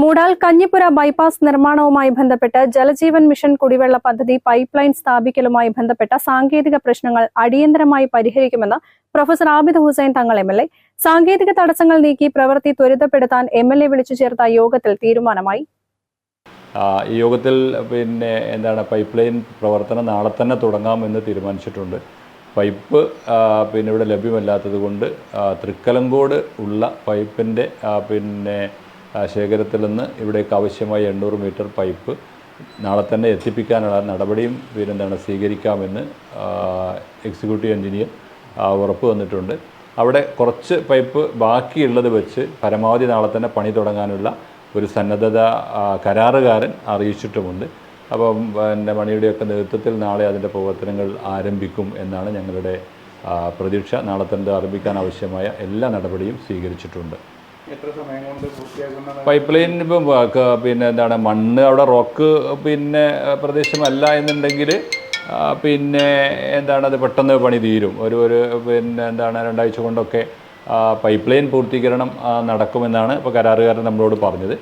Moodal Kanjippura bypass നിർമ്മാണവുമായി ബന്ധപ്പെട്ട് Jal Jeevan mission കുടിവെള്ള പദ്ധതി പൈപ്പ് ലൈൻ സ്ഥാപിക്കലുമായി ബന്ധപ്പെട്ട സാങ്കേതിക പ്രശ്നങ്ങൾ അടിയന്തരമായി പരിഹരിക്കുമെന്ന് പ്രൊഫസർ ആബിദ് ഹുസൈൻ തങ്ങൾ എം സാങ്കേതിക തടസ്സങ്ങൾ നീക്കി പ്രവൃത്തി ത്വരിതപ്പെടുത്താൻ എം എൽ എ വിളിച്ചു ചേർത്ത യോഗത്തിൽ തീരുമാനമായി. ഈ യോഗത്തിൽ പിന്നെ എന്താണ് പൈപ്പ് ലൈൻ പ്രവർത്തനം നാളെ തന്നെ തുടങ്ങാമെന്ന് തീരുമാനിച്ചിട്ടുണ്ട്. പൈപ്പ് പിന്നെ ഇവിടെ ലഭ്യമല്ലാത്തത് കൊണ്ട് തൃക്കലങ്കോട് ഉള്ള പൈപ്പിന്റെ പിന്നെ ശേഖരത്തിൽ നിന്ന് ഇവിടേക്ക് ആവശ്യമായ എണ്ണൂറ് മീറ്റർ പൈപ്പ് നാളെ തന്നെ എത്തിപ്പിക്കാനുള്ള നടപടിയും പിന്നെന്താണ് സ്വീകരിക്കാമെന്ന് എക്സിക്യൂട്ടീവ് എഞ്ചിനീയർ ഉറപ്പ് വന്നിട്ടുണ്ട് അവിടെ കുറച്ച് പൈപ്പ് ബാക്കിയുള്ളത് വെച്ച് പരമാവധി നാളെ തന്നെ പണി തുടങ്ങാനുള്ള ഒരു സന്നദ്ധത കരാറുകാരൻ അറിയിച്ചിട്ടുമുണ്ട്. അപ്പം എന്റെ മണിയുടെയൊക്കെ നേതൃത്വത്തിൽ നാളെ അതിന്റെ പ്രവർത്തനങ്ങൾ ആരംഭിക്കും എന്നാണ് ഞങ്ങളുടെ പ്രതീക്ഷ. നാളെ തന്നെ ആരംഭിക്കാൻ ആവശ്യമായ എല്ലാ നടപടിയും സ്വീകരിച്ചിട്ടുണ്ട്. പൈപ്പ് ലൈൻ ഇപ്പം പിന്നെ എന്താണ് മണ്ണ് അവിടെ റോക്ക് പിന്നെ പ്രദേശമല്ല എന്നുണ്ടെങ്കിൽ പിന്നെ എന്താണ് അത് പെട്ടെന്ന് പണി തീരും. ഒരു ഒരു പിന്നെ എന്താണ് രണ്ടാഴ്ച കൊണ്ടൊക്കെ പൈപ്പ് ലൈൻ പൂർത്തീകരണം നടക്കുമെന്നാണ് ഇപ്പോൾ കരാറുകാരൻ നമ്മളോട് പറഞ്ഞത്.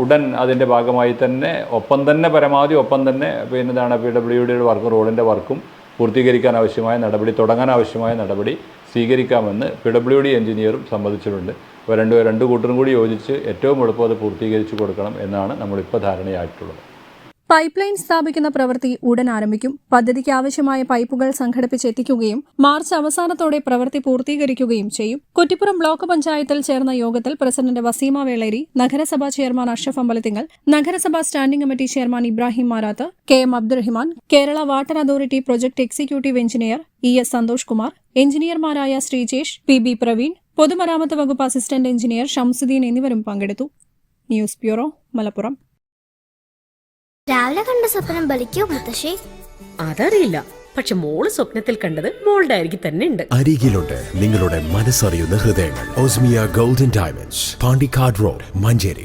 ഉടൻ അതിന്റെ ഭാഗമായി തന്നെ ഒപ്പം തന്നെ പരമാവധി ഒപ്പം തന്നെ പിന്നെ എന്താണ് പി ഡബ്ല്യു ഡിയുടെ വർക്കും റോഡിന്റെ വർക്കും പൂർത്തീകരിക്കാൻ ആവശ്യമായ നടപടി തുടങ്ങാൻ ആവശ്യമായ നടപടി സ്വീകരിക്കാമെന്ന് പി ഡബ്ല്യു ഡി എഞ്ചിനീയറും സമ്മതിച്ചിട്ടുണ്ട്. അപ്പോൾ രണ്ട് രണ്ട് കൂട്ടരും കൂടി യോജിച്ച് ഏറ്റവും എളുപ്പം അത് പൂർത്തീകരിച്ചു കൊടുക്കണം എന്നാണ് നമ്മളിപ്പോൾ ധാരണയായിട്ടുള്ളത്. പൈപ്പ് ലൈൻ സ്ഥാപിക്കുന്ന പ്രവൃത്തി ഉടൻ ആരംഭിക്കും. പദ്ധതിക്ക് ആവശ്യമായ പൈപ്പുകൾ സംഘടിപ്പിച്ചെത്തിക്കുകയും മാർച്ച് അവസാനത്തോടെ പ്രവൃത്തി പൂർത്തീകരിക്കുകയും ചെയ്യും. കുറ്റിപ്പുറം ബ്ലോക്ക് പഞ്ചായത്തിൽ ചേർന്ന യോഗത്തിൽ പ്രസിഡന്റ് വസീമ വേളേരി നഗരസഭാ ചെയർമാൻ അഷ്റഫ് അമ്പലത്തിങ്ങൽ നഗരസഭാ standing committee chairman Ibrahim Marath K M Abdurahiman Kerala water authority project executive engineer E S Santhosh Kumar എഞ്ചിനീയർമാരായ Sreejesh P B Praveen പൊതുമരാമത്ത് വകുപ്പ് അസിസ്റ്റന്റ് എഞ്ചിനീയർ ഷംസുദ്ദീൻ എന്നിവരും പങ്കെടുത്തു. News bureau Malappuram. രാവിലെ കണ്ട സ്വപ്നം ബലിക്കോ മുത്തശ്ശി? അതറിയില്ല. പക്ഷെ മോൾ സ്വപ്നത്തിൽ കണ്ടത് മോളുടെ അരികിൽ തന്നെ ഉണ്ട്. അരികിലുണ്ട് നിങ്ങളുടെ മനസ്സറിയുന്ന ഹൃദയങ്ങൾ. Osmia golden diamonds Pandikkad road Manjeri.